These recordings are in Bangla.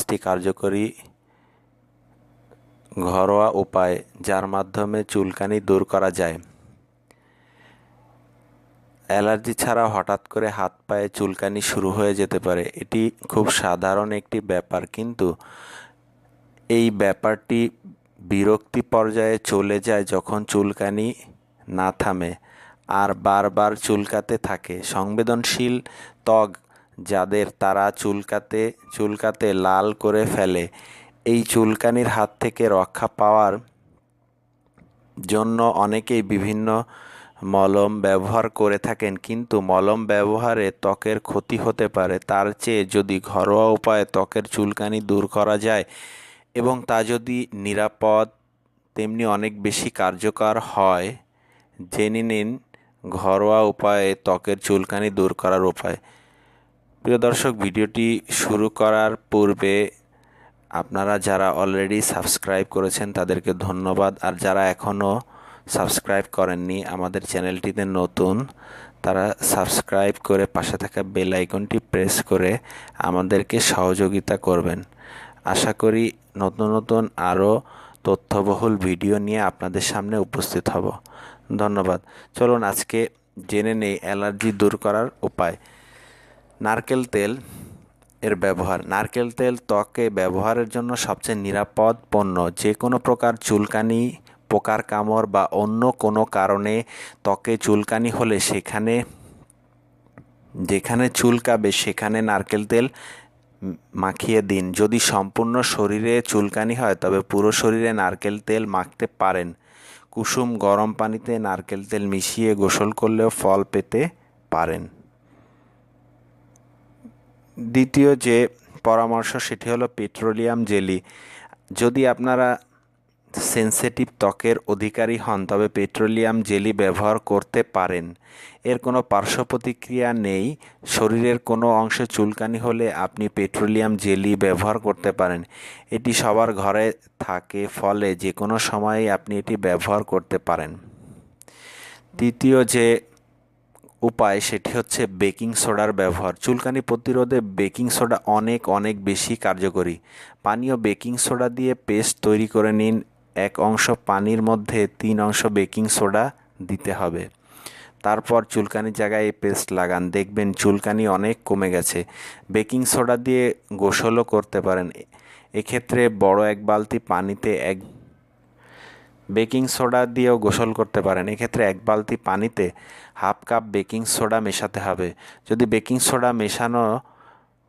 পাঁচটি কার্যকরী ঘরোয়া উপায়, যার মাধ্যমে চুলকানি দূর করা যায়। অ্যালার্জি ছাড়া হঠাৎ করে হাত পায়ে চুলকানি শুরু হয়ে যেতে পারে। এটি খুব সাধারণ একটি ব্যাপার, কিন্তু এই ব্যাপারটি বিরক্তি পর্যায়ে চলে যায় যখন চুলকানি না থামে, আর বারবার চুলকাতে থাকে। সংবেদনশীল ত্বক যাদের তারা চুলকাতে চুলকাতে লাল করে ফেলে। এই চুলকানির হাত থেকে রক্ষা পাওয়ার জন্য অনেকেই বিভিন্ন মলম ব্যবহার করে থাকেন, কিন্তু মলম ব্যবহারে ত্বকের ক্ষতি হতে পারে। তার চেয়ে যদি ঘরোয়া উপায়ে ত্বকের চুলকানি দূর করা যায় এবং তা যদি নিরাপদ, তেমনি অনেক বেশি কার্যকর হয়, জেনে নিন ঘরোয়া উপায়ে ত্বকের চুলকানি দূর করার উপায়। প্রিয় দর্শক, ভিডিওটি শুরু করার পূর্বে আপনারা যারা অলরেডি সাবস্ক্রাইব করেছেন, তাদেরকে ধন্যবাদ। আর যারা এখনও সাবস্ক্রাইব করেননি, আমাদের চ্যানেলটিতে নতুন, তারা সাবস্ক্রাইব করে পাশে থাকা বেল আইকনটি প্রেস করে আমাদেরকে সহযোগিতা করবেন। আশা করি নতুন নতুন আরও তথ্যবহুল ভিডিও নিয়ে আপনাদের সামনে উপস্থিত হব। ধন্যবাদ। চলুন আজকে জেনে নেই, অ্যালার্জি দূর করার উপায়। নারকেল তেল এর ব্যবহার। নারকেল তেল ত্বকে ব্যবহারের জন্য সবচেয়ে নিরাপদ পণ্য। যে কোনো প্রকার চুলকানি, পোকার কামড় বা অন্য কোনো কারণে ত্বকে চুলকানি হলে সেখানে, যেখানে চুলকাবে সেখানে নারকেল তেল মাখিয়ে দিন। যদি সম্পূর্ণ শরীরে চুলকানি হয়, তবে পুরো শরীরে নারকেল তেল মাখতে পারেন। কুসুম গরম পানিতে নারকেল তেল মিশিয়ে গোসল করলেও ফল পেতে পারেন। দ্বিতীয় যে পরামর্শ সেটি হলো পেট্রোলিয়াম জেলি। যদি আপনারা সেন্সিটিভ ত্বকের অধিকারী হন, তবে পেট্রোলিয়াম জেলি ব্যবহার করতে পারেন। এর কোনো পার্শ্ব প্রতিক্রিয়া নেই। শরীরের কোনো অংশে চুলকানি হলে আপনি পেট্রোলিয়াম জেলি ব্যবহার করতে পারেন। এটি সবার ঘরে থাকে, ফলে যে কোনো সময়েই আপনি এটি ব্যবহার করতে পারেন। তৃতীয় যে উপায় সেটি হচ্ছে বেকিং সোডার ব্যবহার। চুলকানি প্রতিরোধে বেকিং সোডা অনেক অনেক বেশি কার্যকরী। পানীয় বেকিং সোডা দিয়ে পেস্ট তৈরি করে নিন। এক অংশ পানির মধ্যে তিন অংশ বেকিং সোডা দিতে হবে। তারপর চুলকানির জায়গায় এই পেস্ট লাগান। দেখবেন চুলকানি অনেক কমে গেছে। বেকিং সোডা দিয়ে গোসলও করতে পারেন। এক্ষেত্রে বড় এক বালতি পানিতে এক বেকিং সোডা দিয়েও গোসল করতে পারেন। এক্ষেত্রে এক বালতি পানিতে হাফ কাপ বেকিং সোডা মেশাতে হবে। যদি বেকিং সোডা মেশানো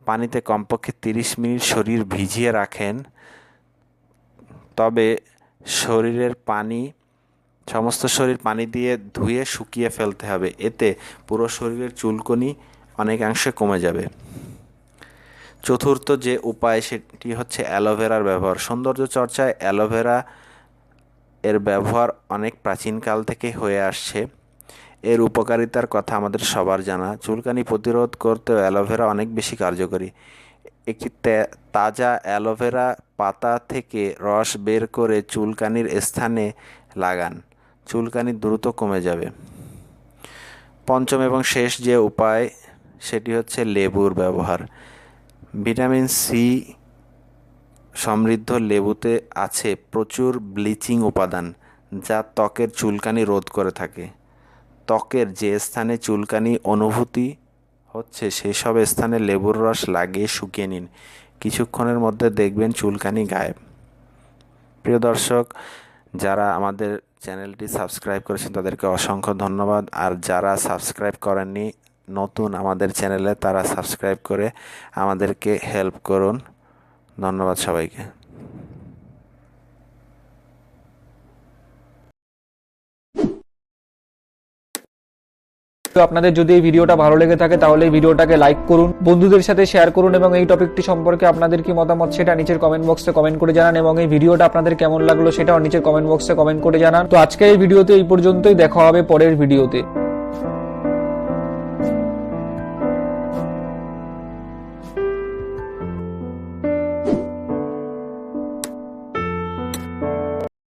পানিতে কমপক্ষে তিরিশ মিনিট শরীর ভিজিয়ে রাখেন, তবে শরীরের পানি, সমস্ত শরীর পানি দিয়ে ধুয়ে শুকিয়ে ফেলতে হবে। এতে পুরো শরীরের চুলকনি অনেকাংশে কমে যাবে। চতুর্থ যে উপায়, সেটি হচ্ছে অ্যালোভেরার ব্যবহার। সৌন্দর্য চর্চায় অ্যালোভেরা এর ব্যবহার অনেক প্রাচীনকাল থেকে হয়ে আসছে। এর উপকারিতার কথা আমাদের সবার জানা। চুলকানি প্রতিরোধ করতেও অ্যালোভেরা অনেক বেশি কার্যকরী। একটি তাজা অ্যালোভেরা পাতা থেকে রস বের করে চুলকানির স্থানে লাগান। চুলকানি দ্রুত কমে যাবে। পঞ্চম এবং শেষ যে উপায়, সেটি হচ্ছে লেবুর ব্যবহার। ভিটামিন সি সমৃদ্ধ লেবুতে আছে প্রচুর ব্লিচিং উপাদান, যা ত্বকের চুলকানি রোধ করে থাকে। ত্বকের যে স্থানে চুলকানি অনুভূতি হচ্ছে, সেসব স্থানে লেবুর রস লাগিয়ে শুকিয়ে নিন। কিছুক্ষণের মধ্যে দেখবেন চুলকানি গায়েব। প্রিয় দর্শক, যারা আমাদের চ্যানেলটি সাবস্ক্রাইব করেছেন, তাদেরকে অসংখ্য ধন্যবাদ। আর যারা সাবস্ক্রাইব করেননি, নতুন আমাদের চ্যানেলে, তারা সাবস্ক্রাইব করে আমাদেরকে হেল্প করুন। ধন্যবাদ সবাইকে। তো আপনাদের যদি এই ভিডিওটা ভালো লেগে থাকে, তাহলে এই ভিডিওটাকে লাইক করুন, বন্ধুদের সাথে শেয়ার করুন এবং এই টপিকটি সম্পর্কে আপনাদের কি মতামত সেটা নিচের কমেন্ট বক্সে কমেন্ট করে জানান এবং এই ভিডিওটা আপনাদের কেমন লাগল সেটাও নিচের কমেন্ট বক্সে কমেন্ট করে জানান। তো আজকে এই ভিডিওতে এই পর্যন্তই, দেখা হবে পরের ভিডিওতে।